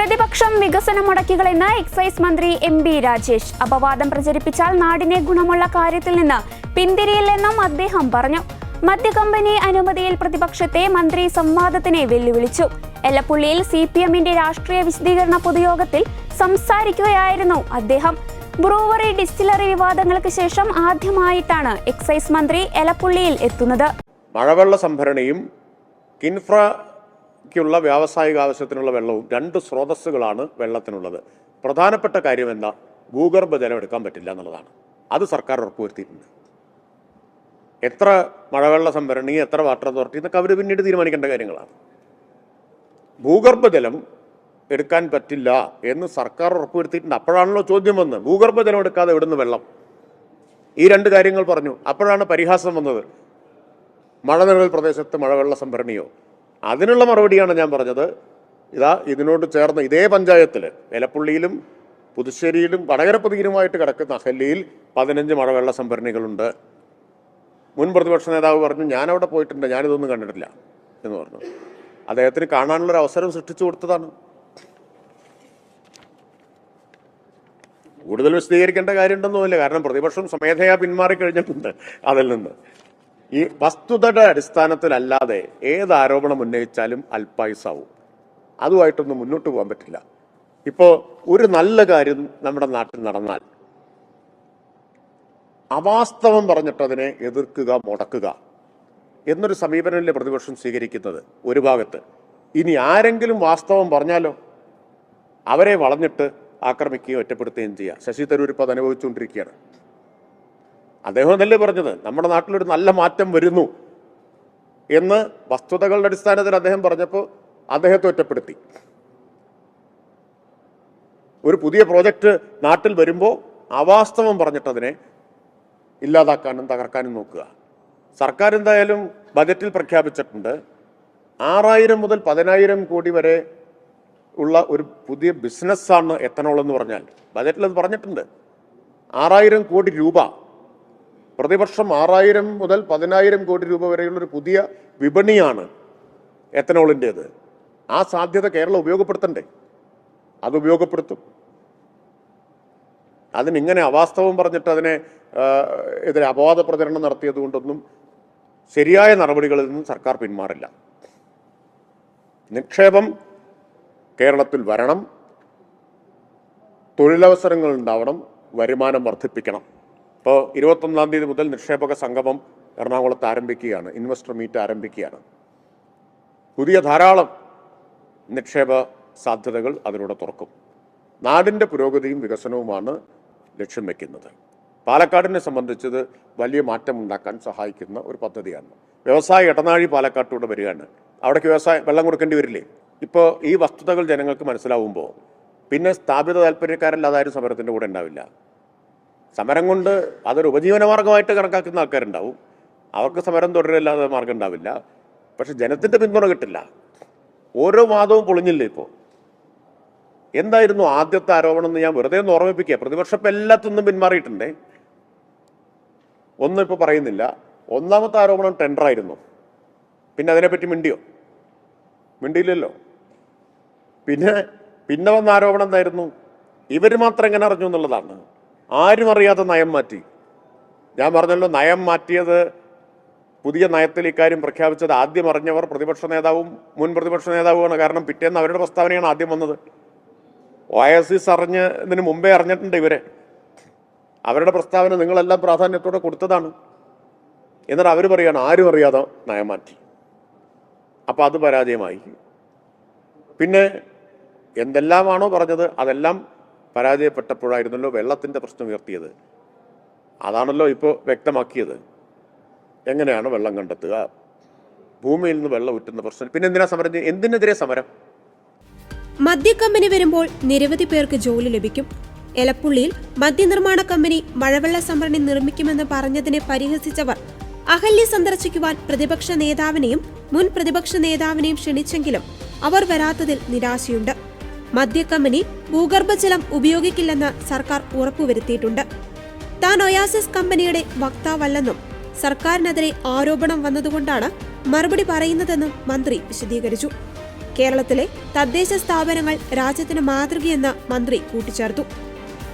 പ്രതിപക്ഷം വികസനം മുടക്കികളെന്ന് എക്സൈസ് മന്ത്രി എം ബി രാജേഷ്. അപവാദം പ്രചരിപ്പിച്ചാൽ നാടിനെ ഗുണമുള്ള കാര്യത്തിൽ നിന്ന് പിന്തിരിയില്ലെന്നും അദ്ദേഹം പറഞ്ഞു. മദ്യകമ്പനി അനുമതിയിൽ പ്രതിപക്ഷത്തെ മന്ത്രി സംവാദത്തിനെ വെല്ലുവിളിച്ചു. എല്ലപ്പുള്ളിയിൽ സി പി എമ്മിന്റെ രാഷ്ട്രീയ വിശദീകരണ പൊതുയോഗത്തിൽ സംസാരിക്കുകയായിരുന്നു അദ്ദേഹം. ബ്രൂവറി ഡിസ്റ്റിലറി വിവാദങ്ങൾക്ക് ശേഷം ആദ്യമായിട്ടാണ് എക്സൈസ് മന്ത്രി എലപ്പുള്ളിയിൽ എത്തുന്നത്. മഴവെള്ള സംഭരണിയും കിൻഫ്രയ്ക്കുള്ള വ്യാവസായിക ആവശ്യത്തിനുള്ള വെള്ളവും രണ്ട് സ്രോതസ്സുകളാണ് വെള്ളത്തിനുള്ളത്. പ്രധാനപ്പെട്ട കാര്യം എന്താ ഭൂഗർഭ ജലം എടുക്കാൻ പറ്റില്ല എന്നുള്ളതാണ്. അത് സർക്കാർ ഉറപ്പുവരുത്തിയിട്ടുണ്ട്. എത്ര മഴവെള്ള സംഭരണി എത്ര വാട്ടർ അതോറിറ്റി എന്നൊക്കെ അവർ പിന്നീട് തീരുമാനിക്കേണ്ട കാര്യങ്ങളാണ്. ഭൂഗർഭജലം എടുക്കാൻ പറ്റില്ല എന്ന് സർക്കാർ ഉറപ്പുവരുത്തിയിട്ടുണ്ട്. അപ്പോഴാണല്ലോ ചോദ്യം വന്ന് ഭൂഗർഭജലം എടുക്കാതെ എവിടുന്ന് വെള്ളം? ഈ രണ്ട് കാര്യങ്ങൾ പറഞ്ഞു. അപ്പോഴാണ് പരിഹാസം വന്നത്. മഴനിഴൽ പ്രദേശത്ത് മഴവെള്ള സംഭരണിയോ? അതിനുള്ള മറുപടിയാണ് ഞാൻ പറഞ്ഞത്. ഇതാ ഇതിനോട് ചേർന്ന ഇതേ പഞ്ചായത്തിൽ എലപ്പുള്ളിയിലും പുതുശ്ശേരിയിലും വടകരപ്പതിയിലുമായിട്ട് കിടക്കുന്ന അഹല്യയിൽ പതിനഞ്ച് മഴവെള്ള സംഭരണികളുണ്ട്. മുൻ പ്രതിപക്ഷ നേതാവ് പറഞ്ഞു ഞാനവിടെ പോയിട്ടുണ്ട് ഞാനിതൊന്നും കണ്ടിട്ടില്ല എന്ന് പറഞ്ഞു. അദ്ദേഹത്തിന് കാണാനുള്ളൊരു അവസരം സൃഷ്ടിച്ചു കൊടുത്തതാണ്. കൂടുതൽ വിശദീകരിക്കേണ്ട കാര്യമുണ്ടെന്നൊന്നുമില്ല കാരണം പ്രതിപക്ഷം സ്വമേധയാ പിന്മാറിക്കഴിഞ്ഞിട്ടുണ്ട് അതിൽ നിന്ന്. ഈ വസ്തുതയുടെ അടിസ്ഥാനത്തിലല്ലാതെ ഏത് ആരോപണം ഉന്നയിച്ചാലും അൽപായുസാവും. അതുമായിട്ടൊന്നും മുന്നോട്ട് പോകാൻ പറ്റില്ല. ഇപ്പോൾ ഒരു നല്ല കാര്യം നമ്മുടെ നാട്ടിൽ നടന്നാൽ അവാസ്തവം പറഞ്ഞിട്ട് അതിനെ എതിർക്കുക മുടക്കുക എന്നൊരു സമീപനമല്ലേ പ്രതിപക്ഷം സ്വീകരിക്കുന്നത് ഒരു ഭാഗത്ത്. ഇനി ആരെങ്കിലും വാസ്തവം പറഞ്ഞാലോ? അവരെ വളഞ്ഞിട്ട് ആക്രമിക്കുകയും ഒറ്റപ്പെടുത്തുകയും ചെയ്യുക ശശി തരൂർ ഇപ്പോൾ അത് അനുഭവിച്ചുകൊണ്ടിരിക്കുകയാണ്. അദ്ദേഹം എന്നല്ലേ പറഞ്ഞത്? നമ്മുടെ നാട്ടിലൊരു നല്ല മാറ്റം വരുന്നു എന്ന് വസ്തുതകളുടെ അടിസ്ഥാനത്തിൽ അദ്ദേഹം പറഞ്ഞപ്പോൾ അദ്ദേഹത്തെ ഒറ്റപ്പെടുത്തി. ഒരു പുതിയ പ്രോജക്റ്റ് നാട്ടിൽ വരുമ്പോൾ അവാസ്തവം പറഞ്ഞിട്ടതിനെ ഇല്ലാതാക്കാനും തകർക്കാനും നോക്കുക. സർക്കാർ എന്തായാലും ബജറ്റിൽ പ്രഖ്യാപിച്ചിട്ടുണ്ട്. ആറായിരം മുതൽ പതിനായിരം കോടി വരെ ഉള്ള ഒരു പുതിയ ബിസിനസ്സാണ് എത്തനോൾ പറഞ്ഞാൽ. ബജറ്റിൽ അത് പറഞ്ഞിട്ടുണ്ട്. ആറായിരം കോടി രൂപ പ്രതിവർഷം ആറായിരം മുതൽ പതിനായിരം കോടി രൂപ വരെയുള്ള ഒരു പുതിയ വിപണിയാണ് എത്തനോളിന്റേത് ആ സാധ്യത കേരളം ഉപയോഗപ്പെടുത്തണ്ടേ? അത് ഉപയോഗപ്പെടുത്തും. അതിനിങ്ങനെ അവാസ്തവം പറഞ്ഞിട്ട് അതിനെ എതിരെ അപവാദ പ്രചരണം നടത്തിയത് കൊണ്ടൊന്നും ശരിയായ നടപടികളിൽ നിന്നും സർക്കാർ പിന്മാറില്ല. നിക്ഷേപം കേരളത്തിൽ വരണം. തൊഴിലവസരങ്ങൾ ഉണ്ടാവണം. വരുമാനം വർദ്ധിപ്പിക്കണം. ഇപ്പോൾ ഇരുപത്തൊന്നാം തീയതി മുതൽ നിക്ഷേപക സംഗമം എറണാകുളത്ത് ആരംഭിക്കുകയാണ്. ഇൻവെസ്റ്റർ മീറ്റ് ആരംഭിക്കുകയാണ്. പുതിയ ധാരാളം നിക്ഷേപ സാധ്യതകൾ അതിലൂടെ തുറക്കും. നാടിന്റെ പുരോഗതിയും വികസനവുമാണ് ലക്ഷ്യം വയ്ക്കുന്നത് പാലക്കാടിനെ സംബന്ധിച്ചത് വലിയ മാറ്റം ഉണ്ടാക്കാൻ സഹായിക്കുന്ന ഒരു പദ്ധതിയാണ്. വ്യവസായ ഇടനാഴി പാലക്കാട്ടൂടെ വരികയാണ്. അവിടേക്ക് വ്യവസായം വെള്ളം കൊടുക്കേണ്ടി വരില്ലേ? ഇപ്പോൾ ഈ വസ്തുതകൾ ജനങ്ങൾക്ക് മനസ്സിലാവുമ്പോൾ പിന്നെ സ്ഥാപിത താല്പര്യക്കാരല്ലാതെ ആരും സമരത്തിന്റെ കൂടെ ഉണ്ടാവില്ല. സമരം കൊണ്ട് അതൊരു ഉപജീവന മാർഗമായിട്ട് കണക്കാക്കുന്ന ആൾക്കാരുണ്ടാവും. അവർക്ക് സമരം തുടരല്ലാതെ മാർഗം ഉണ്ടാവില്ല. പക്ഷെ ജനത്തിന്റെ പിന്തുണ കിട്ടില്ല. ഓരോ വാദവും പൊളിഞ്ഞില്ലേ ഇപ്പോൾ എന്തായിരുന്നു ആദ്യത്തെ ആരോപണം എന്ന് ഞാൻ വെറുതെ ഒന്ന് ഓർമ്മിപ്പിക്കുക. പ്രതിപക്ഷം ഇപ്പം എല്ലാത്തിനും പിന്മാറിയിട്ടുണ്ടേ. ഒന്നും ഇപ്പോൾ പറയുന്നില്ല. ഒന്നാമത്തെ ആരോപണം ടെൻഡറായിരുന്നു പിന്നെ അതിനെപ്പറ്റി മിണ്ടിയോ? മിണ്ടിയില്ലല്ലോ. പിന്നെ പിന്നെ വന്ന ആരോപണം എന്തായിരുന്നു? ഇവർ മാത്രം എങ്ങനെ അറിഞ്ഞു എന്നുള്ളതാണ്. ആരും അറിയാത്ത നയം മാറ്റി. ഞാൻ പറഞ്ഞല്ലോ നയം മാറ്റിയത് പുതിയ നയത്തിൽ ഇക്കാര്യം പ്രഖ്യാപിച്ചത് ആദ്യം അറിഞ്ഞവർ പ്രതിപക്ഷ നേതാവും മുൻ പ്രതിപക്ഷ നേതാവുമാണ്. കാരണം പിറ്റേന്ന് അവരുടെ പ്രസ്താവനയാണ് ആദ്യം വന്നത്. ഒ എസ് എസ് അറിഞ്ഞതിന് മുമ്പേ അറിഞ്ഞിട്ടുണ്ട് ഇവരെ. അവരുടെ പ്രസ്താവന നിങ്ങളെല്ലാം പ്രാധാന്യത്തോടെ കൊടുത്തതാണ്. എന്നിട്ട് അവർ പറയാണ് ആരും അറിയാതെ നയം മാറ്റി. അപ്പോൾ അത് പരാജയമായി. പിന്നെ എന്തെല്ലാമാണോ പറഞ്ഞത്? അതെല്ലാം പരാജയപ്പെട്ടപ്പോഴായിരുന്നല്ലോ വെള്ളത്തിന്റെ പ്രശ്നം ഉയർത്തിയത്. അതാണല്ലോ ഇപ്പോൾ വ്യക്തമാക്കിയത്. എങ്ങനെയാണ് വെള്ളം കണ്ടെത്തുക? ഭൂമിയിൽ നിന്ന് വെള്ളം ഊറ്റുന്ന പ്രശ്നം. പിന്നെ എന്തിനാ സമരം എന്തിനെതിരെ സമരം? മദ്യക്കമ്പനി വരുമ്പോൾ നിരവധി പേർക്ക് ജോലി ലഭിക്കും. എലപ്പുള്ളിയിൽ മദ്യനിർമ്മാണ കമ്പനി മഴവെള്ള സംഭരണി നിർമ്മിക്കുമെന്ന് പറഞ്ഞതിനെ പരിഹസിച്ചവർ അഹല്യ സന്ദർശിക്കുവാൻ പ്രതിപക്ഷ നേതാവിനെയും മുൻ പ്രതിപക്ഷ നേതാവിനെയും ക്ഷണിച്ചെങ്കിലും അവർ വരാത്തതിൽ നിരാശയുണ്ട്. മദ്യക്കമ്പനി ഭൂഗർഭജലം ഉപയോഗിക്കില്ലെന്ന് സർക്കാർ ഉറപ്പുവരുത്തിയിട്ടുണ്ട്. താൻ ഒയാസിസ് കമ്പനിയുടെ വക്താവല്ലെന്നും സർക്കാരിനെതിരെ ആരോപണം വന്നതുകൊണ്ടാണ് മറുപടി പറയുന്നതെന്നും മന്ത്രി വിശദീകരിച്ചു. കേരളത്തിലെ തദ്ദേശ സ്ഥാപനങ്ങൾ രാജ്യത്തിന് മാതൃകയെന്ന് മന്ത്രി കൂട്ടിച്ചേർത്തു.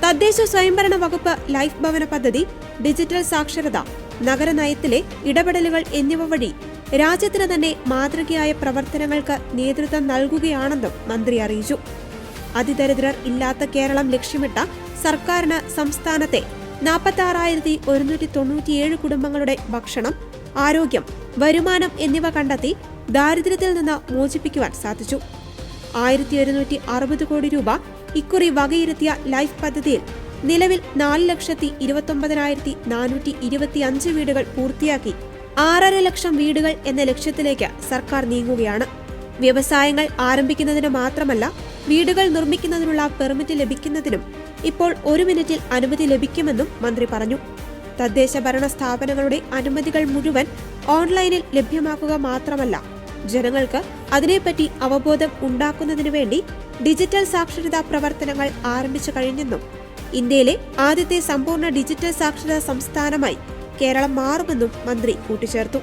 തദ്ദേശ സ്വയംഭരണ വകുപ്പ് ലൈഫ് ഭവന പദ്ധതി ഡിജിറ്റൽ സാക്ഷരത നഗരനയത്തിലെ ഇടപെടലുകൾ എന്നിവ വഴി രാജ്യത്തിന് തന്നെ മാതൃകയായ പ്രവർത്തനങ്ങൾക്ക് നേതൃത്വം നൽകുകയാണെന്നും മന്ത്രി അറിയിച്ചു. അതിദരിദ്രർ ഇല്ലാത്ത കേരളം ലക്ഷ്യമിട്ട സർക്കാരിന് സംസ്ഥാനത്തെ നാൽപ്പത്തി ആറായിരത്തി ഒരുന്നൂറ്റി തൊണ്ണൂറ്റിയേഴ് കുടുംബങ്ങളുടെ ഭക്ഷണം ആരോഗ്യം വരുമാനം എന്നിവ കണ്ടെത്തി ദാരിദ്ര്യത്തിൽ നിന്ന് മോചിപ്പിക്കുവാൻ സാധിച്ചു. ആയിരത്തി ഒരുന്നൂറ്റി അറുപത് കോടി രൂപ ഇക്കുറി വകയിരുത്തിയ ലൈഫ് പദ്ധതിയിൽ നിലവിൽ നാല് ലക്ഷത്തി ഇരുപത്തൊമ്പതിനായിരത്തി നാനൂറ്റി ഇരുപത്തി അഞ്ച് വീടുകൾ പൂർത്തിയാക്കി ആറര ലക്ഷം വീടുകൾ എന്ന ലക്ഷ്യത്തിലേക്ക് സർക്കാർ നീങ്ങുകയാണ്. വ്യവസായങ്ങൾ ആരംഭിക്കുന്നതിന് മാത്രമല്ല വീടുകൾ നിർമ്മിക്കുന്നതിനുള്ള പെർമിറ്റ് ലഭിക്കുന്നതിനും ഇപ്പോൾ ഒരു മിനിറ്റിൽ അനുമതി ലഭിക്കുമെന്നും മന്ത്രി പറഞ്ഞു. തദ്ദേശ ഭരണ സ്ഥാപനങ്ങളുടെ അനുമതികൾ മുഴുവൻ ഓൺലൈനിൽ ലഭ്യമാക്കുക മാത്രമല്ല ജനങ്ങൾക്ക് അതിനെപ്പറ്റി അവബോധം ഉണ്ടാക്കുന്നതിനു വേണ്ടി ഡിജിറ്റൽ സാക്ഷരതാ പ്രവർത്തനങ്ങൾ ആരംഭിച്ചു കഴിഞ്ഞെന്നും ഇന്ത്യയിലെ ആദ്യത്തെ സമ്പൂർണ ഡിജിറ്റൽ സാക്ഷരതാ സംസ്ഥാനമായി കേരളം മാറുമെന്നും മന്ത്രി കൂട്ടിച്ചേർത്തു.